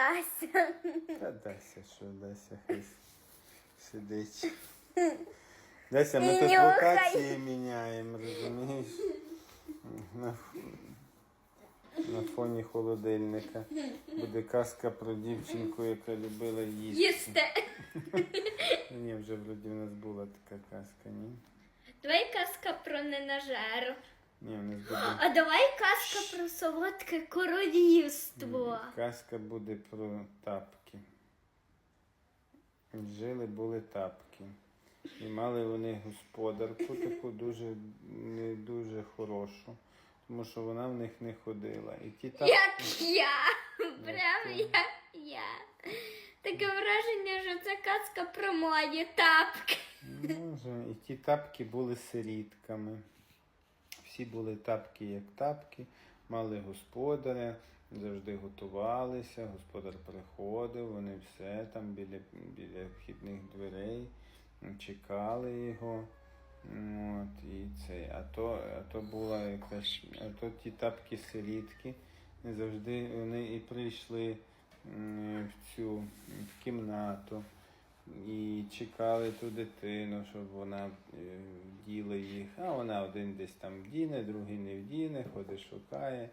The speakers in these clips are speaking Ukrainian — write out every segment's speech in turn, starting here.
Дася. Та Дася, що Дася с- сидить. Дася, ми тут локації міняємо, розумієш? На, ф- на фоні холодильника буде казка про дівчинку, яка любила їсти. Їсти. Ні, вже вроді в нас була така казка, ні? Давай казка про ненажеру. Ні, в нас буде. А давай казка про солодке королівство. Казка буде про тапки. Жили були тапки. І мали вони господарку таку дуже не дуже хорошу, тому що вона в них не ходила. І ті тапки, Як я. Прямо як я. Таке враження, що це казка про мої тапки. може, і ті тапки були сирітками. Всі були тапки як тапки, мали господаря, завжди готувалися, господар приходив, вони все там біля, біля вхідних дверей чекали його. От, і це. А то, а то була якась, а то ті тапки сирітки. Завжди вони і прийшли в цю в кімнату і чекали ту дитину, щоб вона е, вділа їх. А вона один десь там вдіне, другий не вдіне, ходить, шукає.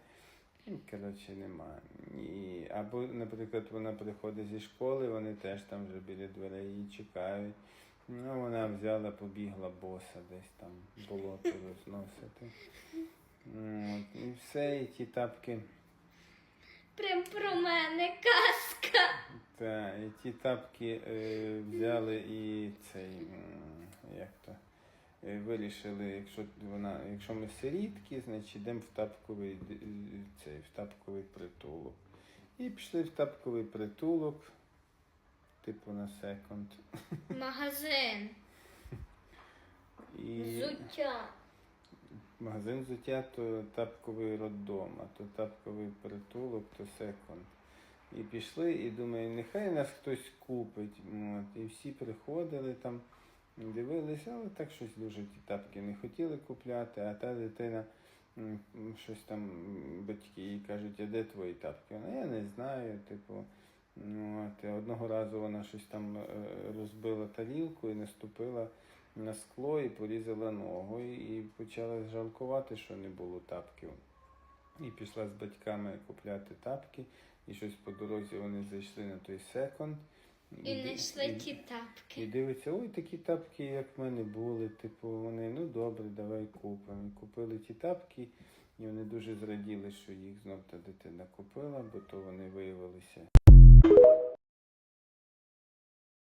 І, коротше, нема. І, або, наприклад, вона приходить зі школи, вони теж там вже біля дверей її чекають. Ну, вона взяла, побігла боса десь там болото розносити. От, і все, і ті тапки. Прям про мене казка. Та, і ті тапки е, взяли і цей, як то, е, вирішили, якщо вона, якщо ми сирітки, значить йдемо в тапковий, е, цей, в тапковий притулок. І пішли в тапковий притулок, типу на секонд. Магазин. І Взуття. магазин взуття то тапковий роддом, а то тапковий притулок, то секонд. І пішли, і думаю, нехай нас хтось купить. От. І всі приходили там, дивилися, але так щось дуже ті тапки не хотіли купляти, а та дитина щось там батьки їй кажуть, а де твої тапки? Вона я не знаю, типу. Ну, от, одного разу вона щось там е, розбила тарілку і наступила на скло і порізала ногу, і почала жалкувати, що не було тапків. І пішла з батьками купляти тапки, і щось по дорозі вони зайшли на той секонд. І знайшли ті тапки. і дивиться, ой, такі тапки, як в мене були. Типу, вони, ну добре, давай купимо. І купили ті тапки, і вони дуже зраділи, що їх знов та дитина купила, бо то вони виявилися